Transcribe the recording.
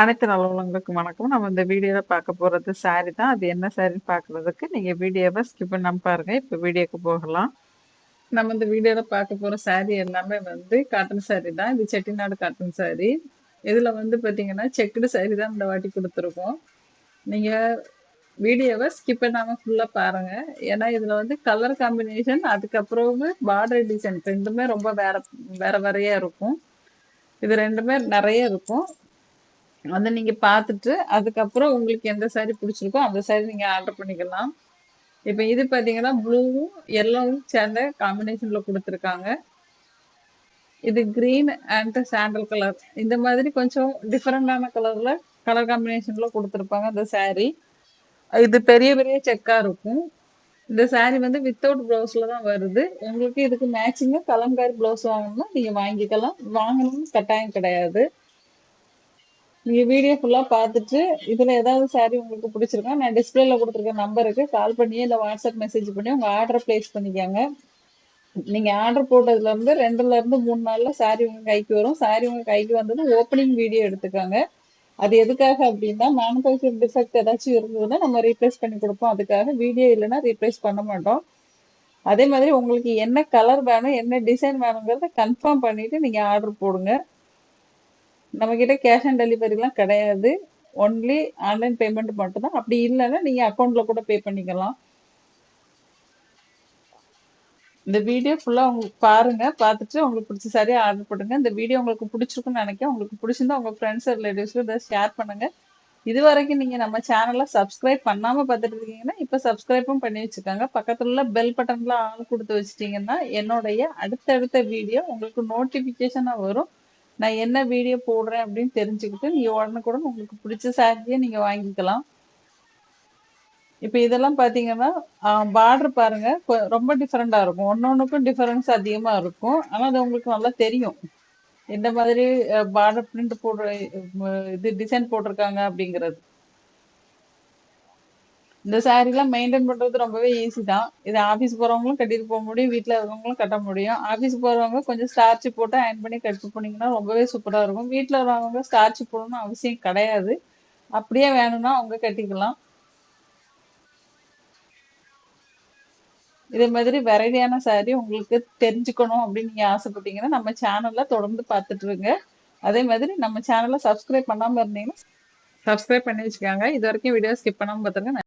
அனைத்து நல்லவங்களுக்கும் வணக்கம். நம்ம இந்த வீடியோவில் பார்க்க போகிறது சாரி தான். அது என்ன சாரின்னு பார்க்குறதுக்கு நீங்கள் வீடியோவை ஸ்கிப் பண்ணாம பாருங்க. இப்போ வீடியோக்கு போகலாம். நம்ம இந்த வீடியோவில் பார்க்க போகிற சாரி எல்லாமே வந்து காட்டன் சாரி தான். இது செட்டிநாடு காட்டன் சாரி. இதில் வந்து பார்த்தீங்கன்னா, செக்குடு சாரி தான் இந்த வாட்டி கொடுத்துருக்கோம் நீங்கள் வீடியோவை ஸ்கிப் பண்ணாமல் ஃபுல்லாக பாருங்கள் ஏன்னா, இதில் வந்து கலர் காம்பினேஷன் அதுக்கப்புறம் பார்டர் டிசைன் ரெண்டுமே ரொம்ப வேற வேற வேறையாக இருக்கும். இது ரெண்டுமே நிறைய இருக்கும். அதை நீங்க பார்த்துட்டு, அதுக்கப்புறம் உங்களுக்கு எந்த சாரி பிடிச்சிருக்கோ அந்த சாரி நீங்க ஆர்டர் பண்ணிக்கலாம். இப்ப இது பார்த்தீங்கன்னா, ப்ளூவும், எல்லோவும் சேர்ந்த காம்பினேஷன்ல கொடுத்துருக்காங்க இது கிரீன் அண்ட் சாண்டல் கலர். இந்த மாதிரி கொஞ்சம் டிஃப்ரெண்டான கலர்ல கலர் காம்பினேஷன்ல கொடுத்துருப்பாங்க இந்த சாரி. இது பெரிய பெரிய செக்கா இருக்கும். இந்த சாரி வந்து வித்தவுட் ப்ளவுஸ்ல தான் வருது. உங்களுக்கு இதுக்கு மேட்சிங்கா கலம்காரி ப்ளவுஸ் வாங்கணும்னா நீங்க வாங்கிக்கலாம். வாங்கணும்னு கட்டாயம் கிடையாது. நீங்க வீடியோ ஃபுல்லா பார்த்துட்டு, இதுல ஏதாவது சாரி உங்களுக்கு பிடிச்சிருக்கா நான் டிஸ்பிளேல கொடுத்துருக்க நம்பருக்கு கால் பண்ணி இல்ல வாட்ஸ்அப் மெசேஜ் பண்ணி உங்க ஆர்டரை பிளேஸ் பண்ணிக்கோங்க நீங்க ஆர்டர் போட்டதுலருந்து 2லருந்து 3 நாள்ல சாரி உங்க கைக்கு வரும். சாரி உங்க கைக்கு வந்ததும் ஓப்பனிங் வீடியோ எடுத்துக்காங்க அது எதுக்காக அப்படின்னா மேனுஃபேக்சர் டிஃபெக்ட் ஏதாச்சும் இருந்ததுன்னா நம்ம ரீப்ளேஸ் பண்ணி கொடுப்போம் அதுக்காக வீடியோ இல்லைன்னா ரீப்ளேஸ் பண்ண மாட்டோம். அதே மாதிரி உங்களுக்கு என்ன கலர் வேணும், என்ன டிசைன் வேணுங்கிறத கன்ஃபார்ம் பண்ணிட்டு நீங்க ஆர்டர் போடுங்க. நம்மகிட்ட கேஷ் ஆன் டெலிவரிலாம் கிடையாது. ஒன்லி ஆன்லைன் பேமெண்ட் மட்டும் தான். அப்படி இல்லைன்னா நீங்கள் அக்கௌண்ட்டில் கூட பே பண்ணிக்கலாம். இந்த வீடியோ ஃபுல்லாக உங்களுக்கு பாருங்க. பார்த்துட்டு உங்களுக்கு பிடிச்ச சரியாக ஆர்டர் போடுங்க. இந்த வீடியோ உங்களுக்கு பிடிச்சிருக்குன்னு நெனைக்கிறேன். உங்களுக்கு பிடிச்சிருந்தா உங்கள் ஃப்ரெண்ட்ஸ், ரிலேட்டிவ்ஸ்க்கு இதை ஷேர் பண்ணுங்கள் இது வரைக்கும் நீங்கள் நம்ம சேனலை சப்ஸ்கிரைப் பண்ணாமல் பார்த்துட்டு இருக்கீங்கன்னா, இப்போ சப்ஸ்கிரைப்பும் பண்ணி வச்சுக்கோங்க. பக்கத்தில் உள்ள பெல் பட்டன்லாம் ஆள் கொடுத்து வச்சிட்டிங்கன்னா என்னுடைய அடுத்தடுத்த வீடியோ உங்களுக்கு நோட்டிஃபிகேஷனாக வரும். நான் என்ன வீடியோ போடுறேன் அப்படின்னு தெரிஞ்சுக்கிட்டு, நீங்க உடனுக்குடன் உங்களுக்கு பிடிச்ச சாரிய நீங்க வாங்கிக்கலாம். இப்ப இதெல்லாம் பார்த்தீங்கன்னா, பார்டர் பாருங்க. ரொம்ப டிஃபரெண்டா இருக்கும். ஒண்ணொண்ணுக்கும் டிஃபரன்ஸ் அதிகமா இருக்கும். ஆனா அது உங்களுக்கு நல்லா தெரியும். எந்த மாதிரி பார்டர் பிரிண்ட் போடுற இது டிசைன் போட்டிருக்காங்க அப்படிங்கிறது. இந்த சாரிலாம் மெயின்டைன் பண்றது ரொம்பவே ஈஸி தான். இது ஆஃபீஸ் போறவங்களும் கட்டிட்டு போக முடியும். வீட்ல இருக்கவங்களும் கட்ட முடியும். ஆஃபீஸ் போறவங்க கொஞ்சம் ஸ்டார்ச் போட்டு அயன் பண்ணி கட்டிட்டு போனீங்கன்னா ரொம்பவே சூப்பரா இருக்கும். வீட்ல இருக்கிறவங்க ஸ்டார்ச் போடணும்னு அவசியம் கிடையாது. அப்படியே வேணும்னா அவங்க கட்டிக்கலாம். இதே மாதிரி வெரைட்டியான சாரி உங்களுக்கு தெரிஞ்சுக்கணும் அப்படின்னு நீங்க ஆசைப்பட்டீங்கன்னா, நம்ம சேனல்ல தொடர்ந்து பார்த்துட்டு இருங்க. அதே மாதிரி நம்ம சேனல்ல சப்ஸ்கிரைப் பண்ணாம இருந்தீங்கன்னா, சப்ஸ்கிரைப் பண்ணி வச்சுக்கோங்க. இதுவரைக்கும் வீடியோ ஸ்கிப் பண்ணாம பார்த்துருங்க.